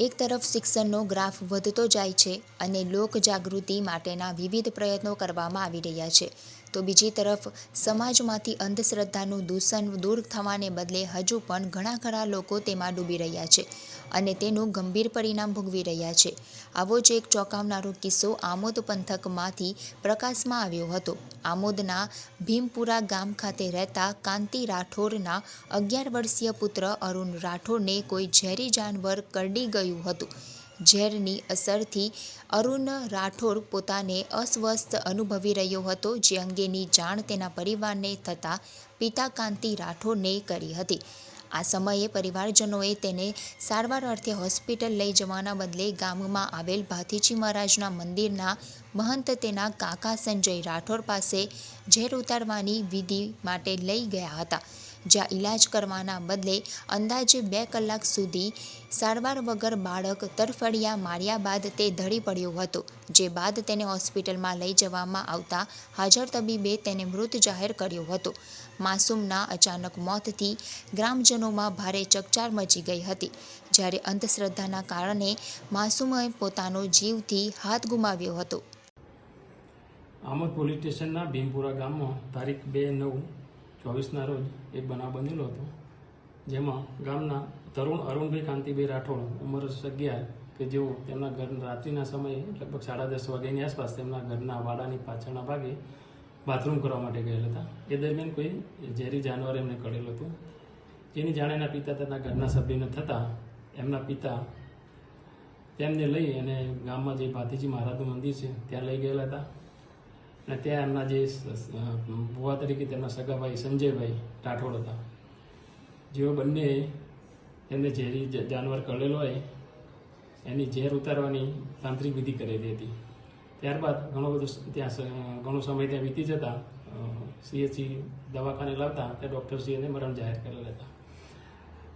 એક તરફ શિક્ષણનો ગ્રાફ વધતો જાય છે અને લોક જાગૃતિ માટેના વિવિધ પ્રયત્નો કરવામાં આવી રહ્યા છે, તો બીજી તરફ સમાજમાંથી અંધશ્રદ્ધાનું દૂષણ દૂર થવાને બદલે હજુ પણ ઘણા ખરા લોકો તેમાં ડૂબી રહ્યા છે. અને તેનું ગંભીર પરિણામ ભોગવી રહ્યા છે. આવો જ એક ચોંકાવનારો કિસ્સો આમોદ પંથકમાંથી પ્રકાશમાં આવ્યો હતો. આમોદના ભીમપુરા ગામ ખાતે રહેતા કાંતિ રાઠોડના અગિયાર વર્ષીય પુત્ર અરુણ રાઠોડને કોઈ ઝેરી જાનવર કરડી ગયું હતું. ઝેરની અસરથી અરુણ રાઠોડ પોતાને અસ્વસ્થ અનુભવી રહ્યો હતો, જે અંગેની જાણ તેના પરિવારને થતાં પિતા કાંતિ રાઠોડને કરી હતી. આ સમયે પરિવારજનોએ તેને સારવાર અર્થે હોસ્પિટલ લઈ જવાના બદલે ગામમાં આવેલ ભાથીજી મહારાજના મંદિરના મહંત તેના કાકા સંજય રાઠોડ પાસે ઝેર ઉતારવાની વિધિ માટે લઈ ગયા હતા. જ્યાં ઈલાજ કરવાના બદલે અંદાજે બે કલાક સુધી સારવાર વગર બાળક તરફડિયા માર્યા બાદ તે ધડી પડ્યો હતો, જે બાદ તેને હોસ્પિટલમાં લઈ જવામાં આવતા હાજર તબીબે તેને મૃત જાહેર કર્યો હતો. માસૂમના અચાનક મોતથી ગ્રામજનોમાં ભારે ચકચાર મચી ગઈ હતી, જ્યારે અંધશ્રદ્ધાના કારણે માસૂમે પોતાનો જીવથી હાથ ગુમાવ્યો હતો. આમોદ પોલીસ સ્ટેશનના ભીમપુરા ગામમાં તારીખ બે નવ ચોવીસના રોજ એક બનાવ બનેલો હતો, જેમાં ગામના તરુણ અરુણભાઈ કાંતિભાઈ રાઠોડ, ઉંમર અગિયાર, કે જેઓ તેમના ઘર રાત્રિના સમયે લગભગ સાડા દસ વાગ્યાની આસપાસ તેમના ઘરના વાડાની પાછળના ભાગે બાથરૂમ કરવા માટે ગયેલા હતા. એ દરમિયાન કોઈ ઝેરી જાનવર એમને કરેલું હતું. જેની જાણ એના પિતા તેના ઘરના સભ્યને થતાં એમના પિતા તેમને લઈ અને ગામમાં જે ભાતીજી મહારાજનું મંદિર છે, ત્યાં લઈ ગયેલા હતા. અને ત્યાં એમના જે ભુવા તરીકે તેમના સગાભાઈ સંજયભાઈ રાઠોડ હતા. જેઓ બંને એમને ઝેરી જાનવર કળેલો હોય, એની ઝેર ઉતારવાની તાંત્રિક વિધિ કરેલી હતી. ત્યારબાદ ઘણો બધો ત્યાં ઘણો સમય ત્યાં વીતી જતા સીએચસી દવાખાને લાવતા ત્યાં ડૉક્ટરશ્રી એને મરણ જાહેર કરેલા હતા.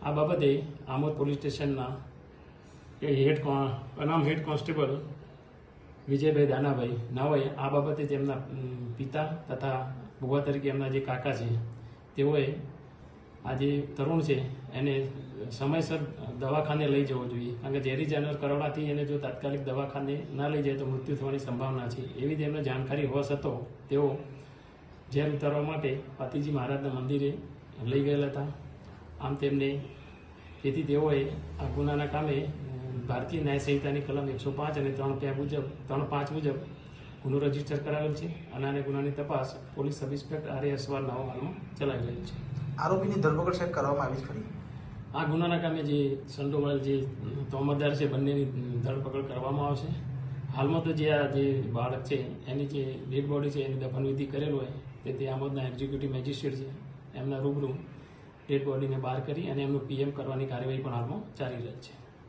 આ બાબતે આમોદ પોલીસ સ્ટેશનના હેડ અનામ હેડ કોન્સ્ટેબલ વિજયભાઈ દાનાભાઈ નાઓએ આ બાબતે તેમના પિતા તથા ભુવા તરીકે એમના જે કાકા છે, તેઓએ આ જે તરુણ છે, એને સમયસર દવાખાને લઈ જવો જોઈએ. કારણ કે ઝેરી જાનવર કરવાથી એને જો તાત્કાલિક દવાખાને ના લઈ જાય તો મૃત્યુ થવાની સંભાવના છે. એવી તેમને જાણકારી હોવા છતાં તેઓ ઝેર ઉતારવા માટે પતિજી મહારાજના મંદિરે લઈ ગયેલા હતા, આમ તેમને તેથી તેઓએ આ ગુનાના કામે ભારતીય ન્યાય સંહિતાની કલમ એકસો પાંચ અને ત્રણ બે મુજબ ત્રણ પાંચ મુજબ ગુનો રજિસ્ટર કરાવેલ છે. અને આને ગુનાની તપાસ police sub inspector R S વાર નવો હાલમાં ચલાવી રહી છે. આરોપીની ધરપકડ સાહેબ કરવામાં આવી ખરી? આ ગુનાના કામે જે સંડોવાલ જે તોમતદાર છે બંનેની ધરપકડ કરવામાં આવશે. હાલમાં તો જે આ જે બાળક છે એની જે ડેડ બોડી છે એની દફનવિધિ કરેલ હોય તે તે આમોદના એક્ઝિક્યુટિવ મેજિસ્ટ્રેટ છે. એમના રૂબરૂ ડેડ બોડીને બહાર કરી અને એમનું પીએમ કરવાની કાર્યવાહી પણ હાલમાં ચાલી રહી છે.